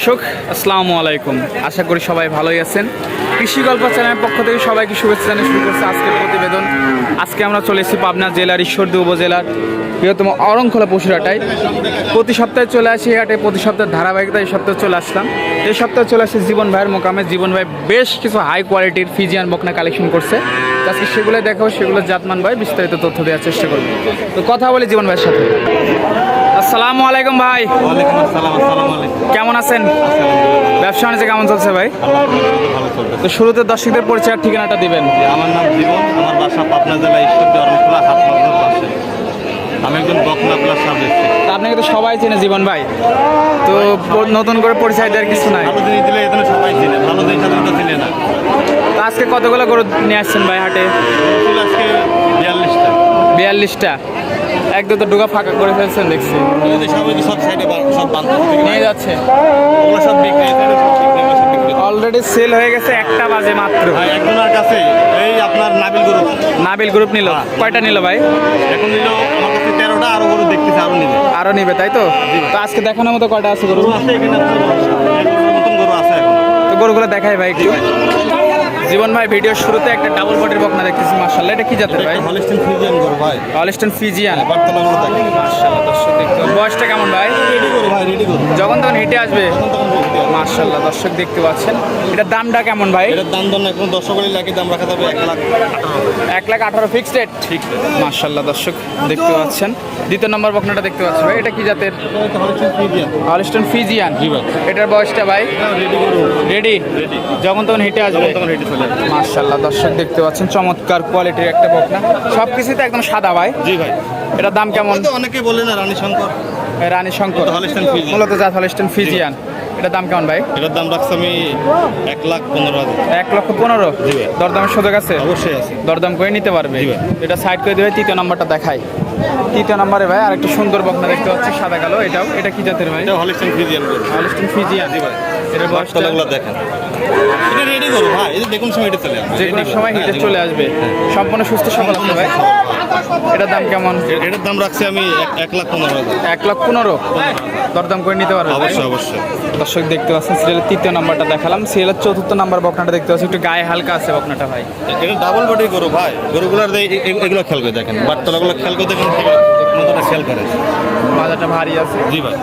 দর্শক, আসসালামু আলাইকুম। আশা করি সবাই ভালোই আছেন। কৃষি গল্প চ্যানেলের পক্ষ থেকে সবাইকে শুভেচ্ছা জানিয়ে শুরু করছে আজকের প্রতিবেদন। আজকে আমরা চলে এসেছি পাবনা জেলার, ঈশ্বরদী উপজেলার বৃহত্তম অরংখোলা পশুরাটায় প্রতি সপ্তাহে চলে আসি এই হাটে, প্রতি সপ্তাহে ধারাবাহিকতা এই সপ্তাহে চলে আসলাম। এই সপ্তাহে চলে আসছে জীবন ভাইয়ের মোকামে। জীবন ভাই বেশ কিছু হাই কোয়ালিটির ফিজিয়ান বকনা কালেকশন করছে। আজকে সেগুলো দেখাবো সেগুলো জাতমান ভাই বিস্তারিত তথ্য দেওয়ার চেষ্টা করব। তো কথা বলি জীবন ভাইয়ের সাথে। আসসালামু আলাইকুম ভাই। কেমন আছেন? ব্যবসা বাণিজ্য কেমন চলছে ভাই? তো শুরুতে দর্শকদের পরিচয় আর ঠিকানাটা দিবেন। আমার নাম জীবন আমার বাসা পাবনা জেলা ঈশ্বরদী অরণখোলা হাট পাশে। আমি একজন বকনা প্লাস সার্ভিস আপনাকে তো সবাই চেনে জীবন ভাই। তো নতুন করে পরিচয় দেওয়ার কিছু নাই। ভালো জিনিস দিলে এখানে সবাই চিনে ভালো জিনিস সাধারণত চিনে না। তো আজকে কতগুলো গরু নিয়ে আসছেন ভাই হাটে? আজকে বিয়াল্লিশটা। বিয়াল্লিশটা। এক দুটো ডুগা ফাঁকা করে ফেলছেন দেখছি। নিয়ে যাচ্ছে। অলরেডি সেল হয়ে গেছে একটা বাজে মাত্র। একজনের কাছে এই আপনার নাবিল গরু নাবিল গ্রুপ নিল। কয়টা নিল ভাই? এখন নিল আমার কাছে তেরোটা আরও গরু দেখতেছে আরও নিবে। আরও নিবে তাই তো? তো আজকে দেখানোর মতো কয়টা আছে গরু? আছে এখানে আপনার গরু আছে। এখন তো গরুগুলো দেখাই ভাই একটু। জীবন ভাই ভিডিওর শুরুতে একটা ডাবল বডির বকনা দেখতেছি মার্শাল্লাহ এটা কি জাতের ভাই? হলিস্টিন ফ্রিজিয়ান ভাই। ফিজিয়ান দেখেন দর্শক দেখতে বয়সটা কেমন ভাই? রেডি গরু ভাই রেডি গরু যখন তখন হেঁটে আসবে। দর্শক দেখতে পাচ্ছেন। এটার দামটা কেমন ভাই? এটার দাম এখন দর্শক বলে লাগে দাম রাখা যাবে লাখ লাখ আঠারো ফিক্সড রেট ঠিক দর্শক দেখতে পাচ্ছেন। দ্বিতীয় নম্বর বকনাটা দেখতে পাচ্ছি ভাই এটা কি জাতের? ফিজিয়ান জি ভাই। এটার বয়সটা ভাই? রেডি রেডি রেডি যখন তখন হেঁটে আসবে। তখন চলে দর্শক দেখতে পাচ্ছেন। চমৎকার কোয়ালিটির একটা বকনা সব কিছুতে একদম সাদা ভাই? জি ভাই। এটার দাম কেমন? অনেকে বলে না রানী শঙ্কর। রানী শঙ্কর। এটা। মূলত জাত হলিস্টন ফিজিয়ান এটার দাম কেমন ভাই? এটার দাম রাখছি আমি এক লাখ পনেরো হাজার। এক লক্ষ পনেরো? জি ভাই। দরদামের সুযোগ আছে? অবশ্যই আছে। দরদাম করে নিতে পারবে। জি ভাই। এটা সাইড করে দেবে তৃতীয় নাম্বারটা দেখাই। তৃতীয় নম্বরে ভাই আর একটা সুন্দর বকনা দেখতে পাচ্ছি সাদা কালো। এটাও এটা কি জাতের ভাই? এটা হলিস্টাইন ফ্রিজিয়ান গরু ফিজিয়ান জি ভাই। এটার বয়সটা বাচ্চাগুলো দেখেন। এটা রেডি গরু ভাই। এই যে দেখুন সময় এটা চলে আসবে যে কোনো সময় হিটে চলে আসবে। সম্পূর্ণ সুস্থ সবল আছে ভাই। এটার দাম কেমন? এটার দাম রাখছি আমি এক- এক লাখ পনেরো হাজার। এক লক্ষ পনেরো? দরদাম করে নিতে পারবে অবশ্যই অবশ্যই। দর্শক দেখতে পাচ্ছেন সিরিয়ালের তৃতীয় নাম্বারটা দেখালাম। সিরিয়ালের চতুর্থ নাম্বার বকনাটা দেখতে পাচ্ছি একটু গায়ে হালকা আছে বকনাটা ভাই। এটা ডাবল বডি গরু ভাই। গরুগুলোর এই- এই- এগুলো খেয়াল করে দেখেন বাটতলাগুলো খেয়াল করে দেখেন নতুনটা খেয়াল করে। মাজাটা ভারী আছে। জি ভাই।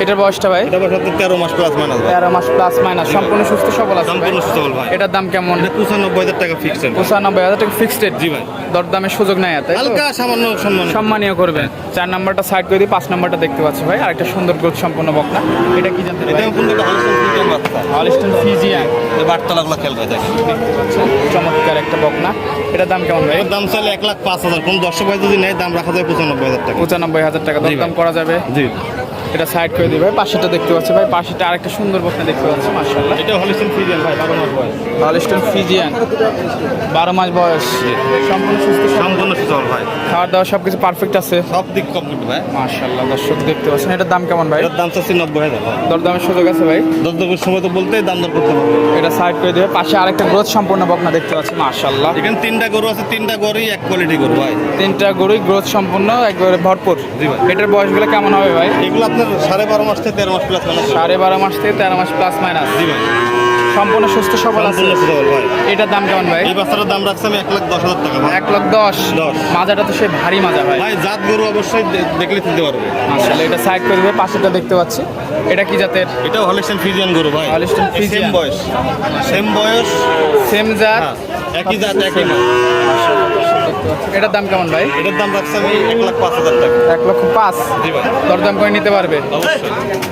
এটার বয়সটা ভাই? এটা বছর তেরো মাস প্লাস মাইনাস তেরো মাস প্লাস মাইনাস সম্পূর্ণ সুস্থ সবল আছে সম্পূর্ণ সুস্থ ভাই। এটার দাম কেমন? পঁচানব্বই হাজার টাকা ফিক্সড পঁচানব্বই হাজার টাকা ফিক্সড জি ভাই। দরদামের সুযোগ নাই তাই হালকা সামান্য সম্মান সম্মানীয় করবেন চার নাম্বারটা সাইড করে দিই পাঁচ নাম্বারটা দেখতে পাচ্ছি ভাই। আর একটা সুন্দর গ্রোথ সম্পন্ন বকনা। এটা কি জানতে এটা বাচ্চা। হলিস্টন ফিজিয়ান খেয়াল করে দেখেন। চমৎকার একটা বকনা। এটার দাম কেমন ভাই? দাম চাইলে এক লাখ পাঁচ হাজার। কোন দর্শক ভাই যদি নেয় দাম রাখা যায় পঁচানব্বই হাজার টাকা। পঁচানব্বই হাজার টাকা ভাই। করা যাবে। জি। এটা সাইড করে দিই ভাই পাশেটা দেখতে পাচ্ছি ভাই পাশেটা আরেকটা সুন্দর বকনা দেখতে পাচ্ছি মার্শাল্লাহ এটা হলিস্টাইন ফিজিয়ান ভাই বারো মাস বয়স। হলিস্টন ফিজিয়ান বারো মাস বয়স। সম্পূর্ণ সুস্থ সম্পূর্ণ সুচল ভাই। খাওয়ার দাওয়া সব কিছু পারফেক্ট আছে। সব দিক কমপ্লিট ভাই। মার্শাল্লাহ দর্শক দেখতে পাচ্ছেন এটার দাম কেমন ভাই? এটার দাম চাচ্ছি নব্বই হাজার দরদামের সুযোগ আছে ভাই? দশ দশের সময় তো বলতেই দাম দর করতে পারবে এটা সাইড করে দেবে পাশে আরেকটা গ্রোথ সম্পূর্ণ বকনা দেখতে পাচ্ছি মার্শাল্লাহ এখানে তিনটা গরু আছে তিনটা গরুই এক কোয়ালিটি গরু ভাই। তিনটা গরুই গ্রোথ সম্পূর্ণ একবারে ভরপুর। জি ভাই। এটার বয়সগুলো কেমন হবে ভাই? এগুলো আপনার সাড়ে বারো মাস থেকে তেরো মাস প্লাস মানে সাড়ে বারো মাস থেকে তেরো মাস প্লাস মাইনাস জি ভাই। সম্পূর্ণ সুস্থ সবল আছে। এটার দাম কেমন ভাই? এই বাচ্চাটার দাম রাখছে আমি এক লাখ দশ হাজার টাকা এক লাখ দশ? দশ। মাজাটা তো সে ভারী মাজা ভাই। ভাই জাত গরু অবশ্যই দেখলে চিনতে পারবে। মাশাআল্লাহ এটা সাইড করে দেবে পাশেটা দেখতে পাচ্ছি। এটা কি জাতের? এটাও হলিস্টাইন ফিজিয়ান গরু ভাই। Holstein সেম বয়স। সেম বয়স। সেম জাত? হ্যাঁ, একই জাত একই না দেখতে পাচ্ছি। এটার দাম কেমন ভাই? এটার দাম রাখছে আমি এক লাখ পাঁচ হাজার টাকা। এক লক্ষ পাঁচ? জি ভাই। দরদাম করে নিতে পারবে?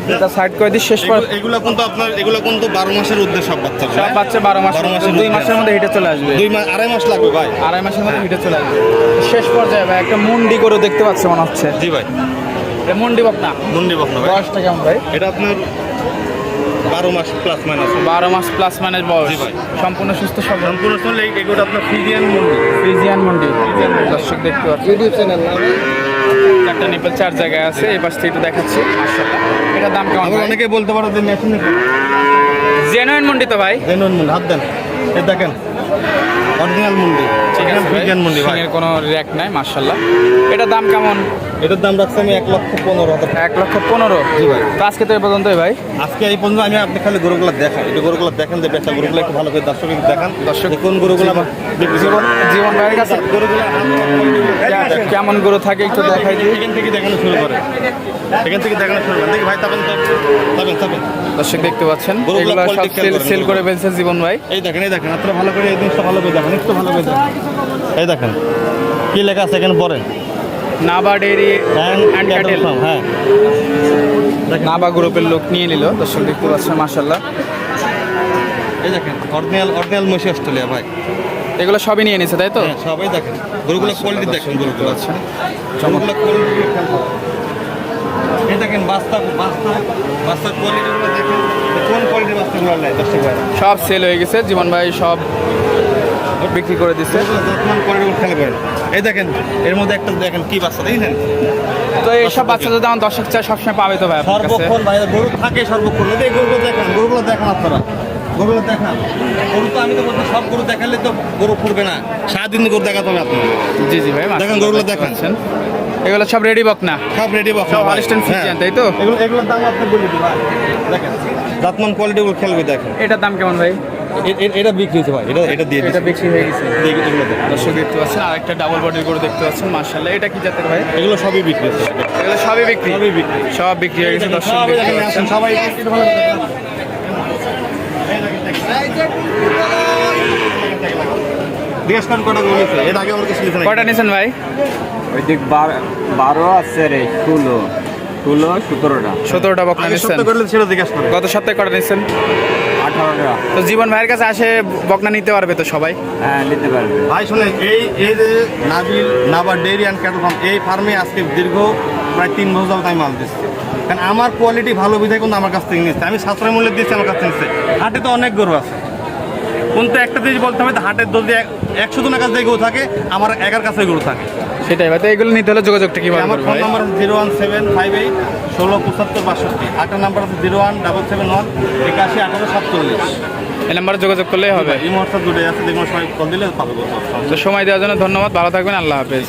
এটা সাইড করে দিই শেষ পর এগুলো- কিন্তু আপনার এগুলো কিন্তু বারো মাসের উদ্দেশ্য সব বাচ্চা সব বাচ্চা বারো মাস দুই মাসের মধ্যে হিটে চলে আসবে। দুই মাস আড়াই মাস লাগবে ভাই। আড়াই মাসের মধ্যে হিটে চলে আসবে। শেষ পর্যায়ে ভাই একটা মুন্ডি করে দেখতে পাচ্ছি মনে হচ্ছে। জি ভাই। মুন্ডি বকনা। মুন্ডি বকনা বয়সটা কেমন ভাই? এটা আপনার বারো মাস প্লাস মাইনাস বারো মাস প্লাস মাইনাস বয়স। জি ভাই। সম্পূর্ণ সুস্থ সবল। সম্পূর্ণ শুনলে এগুলো আপনার ফিজিয়ান মুন্ডি ফ্রিজিয়ান মুন্ডি দর্শক দেখতে পাচ্ছি ইউটিউব চ্যানেল চারটা নিপল চার জায়গায় আছে এই পাশ থেকে একটু দেখাচ্ছি। মাশাআল্লাহ এটার দাম কেমন অনেকে বলতে পারো যে মেশিনে জেনুইন মুন্ডি তো ভাই। জেনুইন মুন্ডি হাত দেন। এ দেখেন অরিজিনাল মুন্ডি ঠিক আছে ভাই। ফিজিয়ান মুন্ডি ভাই। সিংয়ের কোনো র্যাক নাই মাশাআল্লাহ। এটার দাম কেমন? এটার দাম রাখছি আমি এক লক্ষ পনেরো হাজার এক লক্ষ পনেরো। জি ভাই। তো আজকে তো এই পর্যন্তই ভাই। আজকে এই পর্যন্ত আমি আপনি খালি গরুগুলো দেখাই। এটা গরুগুলো দেখেন যে বেচা গরুগুলো একটু ভালো করে দর্শক দেখান। দর্শক- কোন গরুগুলো জীবন জীবন ভাইয়ের কাছে গরুগুলো কেমন গরু থাকে একটু দেখাই দিই। এখান থেকে দেখানো শুরু করে এখান থেকে দেখানো শুরু করে দেখি ভাই তখন তখন তখন দর্শক দেখতে পাচ্ছেন। গরুগুলো এগুলো সব সেল সেল করে ফেলছে জীবন ভাই। এই দেখেন এই দেখেন। আপনারা ভালো করে এই জিনিসটা ভালো করে দেখেন একটু ভালো করে দেখেন। এই দেখেন কি লেখা আছে এখানে পরে? নাবা ডেরি অ্যান্ড ক্যাটেল হ্যাঁ। নাবা গ্রুপের লোক নিয়ে নিল দর্শক দেখতে পাচ্ছেন মাসাল্লাহ এই দেখেন অরিজিনাল অরিজিনাল মসি অস্ট্রেলিয়া ভাই। এগুলো সবই নিয়ে নিছে তাই তো? হ্যাঁ সবাই দেখেন। গরুগুলো কোয়ালিটি দেখেন গরুগুলো। আচ্ছা কোয়ালিটি এই দেখেন বাস্তা বাস্তা বাস্তার কোয়ালিটিগুলো দেখেন কোন কোয়ালিটির বাস্তাগুলো নেয় দর্শক ভাই সব সেল হয়ে গেছে জীবন ভাই সব বিক্রি করে দিচ্ছে কোয়ালিটিগুলো খেলে করেন এই দেখেন এর মধ্যে একটা দেখেন কি বাস্তা দেখেন তো এইসব বাচ্চা যদি আমার দর্শক চায় সবসময় পাবে তো ভাই সর্বক্ষণ ভাই গরু থাকে সর্বক্ষণ। এই গরুগুলো দেখেন গরুগুলো দেখেন আপনারা। গরুগুলো দেখান। গরু তো আমি তো বলতে সব গরু দেখালে তো গরু ফুরবে না। সারাদিন গরু দেখাতে হবে আপনার জি জি ভাই দেখেন, গরুগুলো দেখেন। এগুলো সব রেডি বক না? সব রেডি বক্স সব Holstein Friesian, তাই তো? এগুলো এগুলোর দাম আপনি বলে দিন দেখেন জাতমান কোয়ালিটিগুলো খেলবে দেখেন। এটার দাম কেমন ভাই? এটা বিক্রি হয়েছে ভাই এটা এটা দিয়ে এটা বিক্রি হয়ে গেছে। দর্শক দেখতে পাচ্ছেন আর একটা ডাবল বডির গরু দেখতে পাচ্ছেন মার্শাল্লাহ এটা কি জাতের ভাই? এগুলো সবই বিক্রি হচ্ছে। এগুলো সবই বিক্রি। সবই বিক্রি। সব বিক্রি হয়ে গেছে দর্শক সবাই দেখতে পাচ্ছেন। সবাই একটু ভালো করে দেখেন। জিজ্ঞেস করেন কটা নিয়েছেন ভাই? ওই দিক বার- বারো আছে রে ষোলো। ষোলো সতেরোটা। সতেরোটা বকনা করেন। গত সপ্তাহে কটা নিয়েছেন? আঠারোটা তো জীবন ভাইয়ের কাছে আসে বকনা নিতে পারবে তো সবাই? হ্যাঁ নিতে পারবে। ভাই শুনেন এই এই যে নাবিল নাবার ডেয়ারি অ্যান্ড ক্যাটল ফার্ম এই ফার্মে আজকে দীর্ঘ প্রায় তিন বছর যাবত আমি মাল দিচ্ছি। কারণ আমার কোয়ালিটি ভালো বিধায় কিন্তু আমার কাছ থেকে নিচ্ছে। আমি সাশ্রয় মূল্যে দিচ্ছি আমার কাছ থেকে নিচ্ছে। হাটে তো অনেক গরু আছে। কিন্তু একটা জিনিস বলতে হবে হাটের যদি এক- একশো জনের কাছে গরু থাকে আমার একার কাছে গরু থাকে। সেটাই ভাই। তো এগুলো নিতে হলে যোগাযোগটা কীভাবে আমার phone number zero one seven five eight ষোলো পঁচাত্তর বাষট্টি আটের number zero one double seven one একাশি আঠারো সাতচল্লিশ। এই নাম্বারে যোগাযোগ করলেই হবে। এই মুহূর্তে দুটোই আছে দেখুন সময় কল দিলে পাবো তো সময় দেওয়ার জন্য ধন্যবাদ ভালো থাকবেন আল্লাহ হাফেজ।